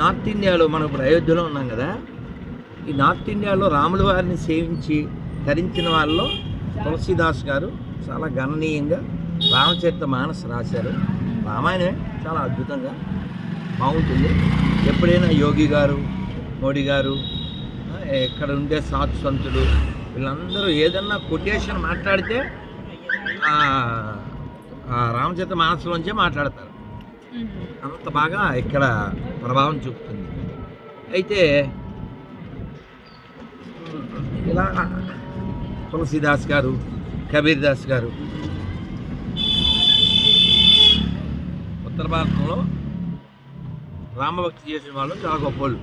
North ఇండియాలో మనం ఇప్పుడు అయోధ్యలో ఉన్నాం కదా ఈ నార్త్ ఇండియాలో రాముల వారిని సేవించి ధరించిన వాళ్ళలో తులసీదాస్ గారు చాలా గణనీయంగా రామచరిత మానస్ రాశారు. రామాయణమే చాలా అద్భుతంగా బాగుంటుంది. ఎప్పుడైనా యోగి గారు మోడీ గారు ఎక్కడ ఇక్కడ ఉండే సాధు సంతులు వీళ్ళందరూ ఏదన్నా కొటేషన్ మాట్లాడితే రామచరిత మానసులోంచే మాట్లాడతారు. అంత బాగా ఇక్కడ ప్రభావం చూపుతుంది. అయితే ఇలా తులసిదాస్ గారు కబీర్ దాస్ గారు ఉత్తర భారతంలో రామభక్తి చేసిన వాళ్ళు చాలా గొప్పవాళ్ళు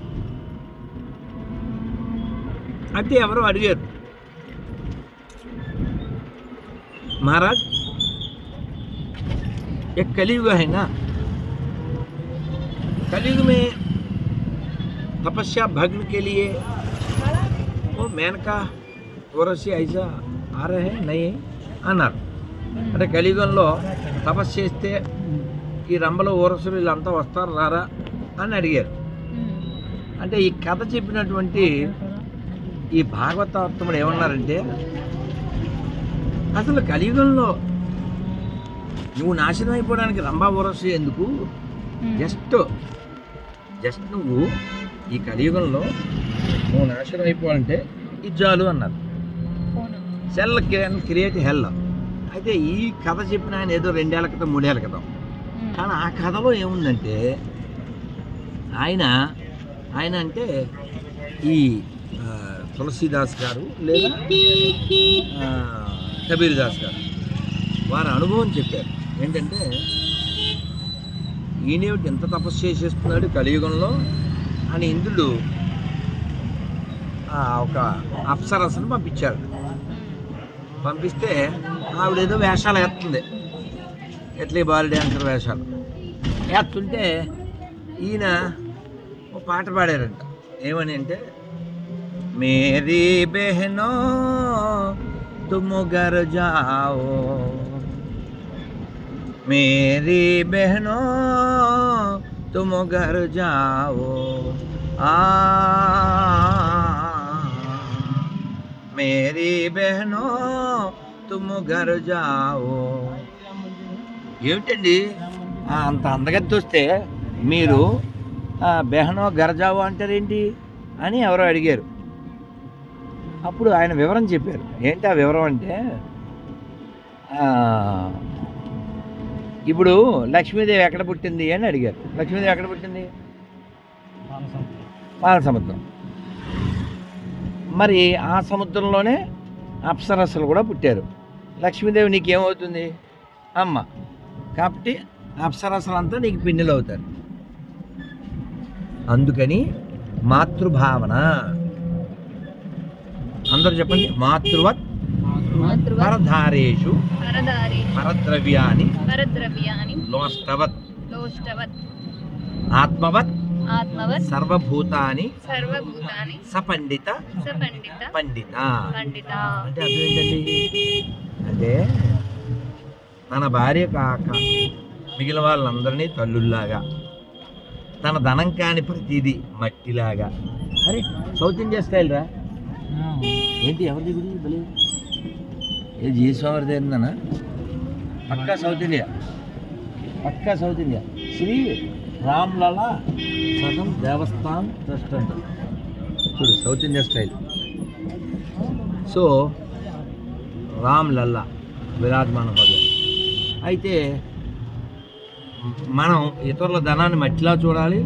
అంటే ఎవరు అడిగారు? మహారాజ్ ఏ కలియుగ అయినా कलयुग में तपस्या भग्न के लिए वो मेनका తులసి ఐసా ఆరే నై అన్నారు అంటే కలియుగంలో తపస్సు చేస్తే ఈ రంభలో ఊరసులు వీళ్ళంతా వస్తారు రారా అని అడిగారు అంటే ఈ కథ చెప్పినటువంటి ఈ భాగవతాత్ముడు ఏమన్నారంటే అసలు కలియుగంలో నువ్వు నాశనం అయిపోవడానికి రంభా ఊరసు ఎందుకు జస్ట్ జస్ట్ నువ్వు ఈ కలియుగంలో నువ్వు నాశనం అయిపోవాలంటే ఇది చాలు అన్నారు. సెల్ కెన్ క్రియేట్ హెల్ అయితే ఈ కథ చెప్పిన ఆయన ఏదో రెండేళ్ళ క్రితం మూడేళ్ళ క్రితం. కానీ ఆ కథలో ఏముందంటే ఆయన ఆయన అంటే ఈ తులసీదాస్ గారు లేదా ఆ, కబీర్ దాస్ గారు. వారి అనుభవం చెప్పారు. ఏంటంటే ఈయనేమిటి ఎంత తపస్సు చేసేస్తున్నాడు కలియుగంలో అని ఇంద్రుడు ఆ, ఒక అప్సరసను పంపించాడు పంపిస్తే ఆవిడేదో వేషాలు వేస్తుంది ఎట్లీ బాల్ డ్యాన్సర్ వేషాలు వేస్తుంటే ఈయన ఒక పాట పాడారంట ఏమని అంటే మేరీ బెహనో तुम घर जाओ मेरी बहनों तुम घर जाओ आ मेरी बहनों तुम घर जाओ ఏమిటండి ఆ, అంత అందగత్తి వస్తే మీరు ఆ, బెహనో గరజావో అంటారేంటి అని ఎవరో అడిగారు అప్పుడు ఆయన వివరం చెప్పారు ఏంటి ఆ వివరం అంటే ఆ, ఇప్పుడు లక్ష్మీదేవి ఎక్కడ పుట్టింది అని అడిగారు. లక్ష్మీదేవి ఎక్కడ పుట్టింది? పాల సముద్రం మరి ఆ సముద్రంలోనే అప్సరస్సులు కూడా పుట్టారు. లక్ష్మీదేవి నీకేమవుతుంది? అమ్మ. కాబట్టి అప్సరస్సులంతా నీకు పిన్నెలు అవుతారు అందుకని మాతృభావన. అందరూ చెప్పండి మాతృవత్ పరధారేషు పరద్రవ్యాని లోష్టవత్ లోష్టవత్ ఆత్మవత్ ఆత్మవత్ సర్వభూతాని సర్వభూతాని సపండిత సపండిత పండిత పండిత అంటే అర్థం ఏంటండి అంటే తన భార్య కాక మిగిలిన వాళ్ళందరినీ తల్లుల్లాగా తన ధనం కాని ప్రతిదీ మట్టిలాగా. అరే సౌత్ ఇండియా స్టైల్ రా. ఏంటి ఎవరిది గుడి బలి ఏ స్వామి ఏందన్నా? పక్కా సౌత్ ఇండియా. పక్కా సౌత్ ఇండియా. శ్రీ రామ్లలా సగం దేవస్థాన్ ట్రస్ట్ అంట. చూడు south India style. So Ramlalla Virajman హోదా అయితే మనం ఇతరుల ధనాన్ని మట్టిలా చూడాలి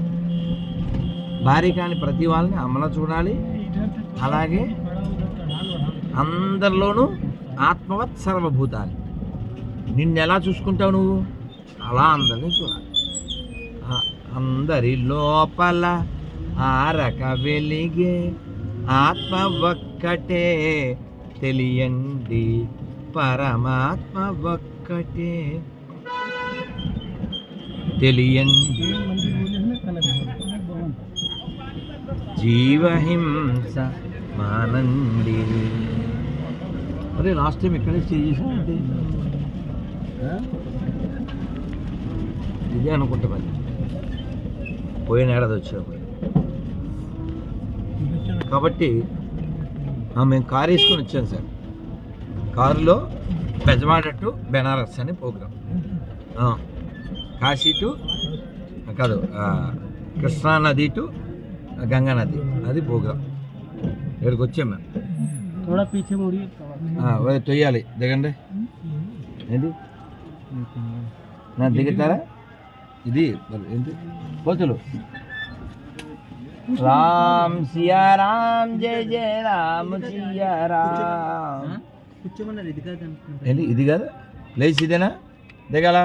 భారీ కాని ప్రతి వాళ్ళని అమ్మలా చూడాలి అలాగే అందరిలోనూ ఆత్మవత్ సర్వభూతాన్ని. నిన్ను ఎలా చూసుకుంటావు నువ్వు? అలా అందరినీ చూడాలి. అందరి లోపల ఆరక వెలిగే ఆత్మ ఒక్కటే. తెలియండి పరమాత్మ ఒక్కటే. తెలియండి. జీవహింస మానండి. అరే లాస్ట్ టైం ఇక్కడే స్టే చేసానంటే ఇదే అనుకుంటా మరి పోయిన ఏడాది వచ్చినప్పుడు కాబట్టి ఆ, మేము కారు వేసుకొని వచ్చాం సార్ కారులో బెజవాడ టు బెనారస్ అని ప్రోగ్రామ్ ఆ, కాశీ టు కాదు ఆ, కృష్ణా నది టు గంగా నది అది ప్రోగ్రామ్ ఇక్కడికి వచ్చాం మేము थोड़ा पीछे मुड़िए ఆ, ఓ, తొయ్యాలి. దిగండి. ఏంటి? నా దిగుతారా? ఇది ఏంటి? పోతులు రామ్ సియా రామ్ జయ జయ రామ్ సియా రామ్ ఇది కాదు ఇది ప్లేస్ ఇదేనా? దిగాల?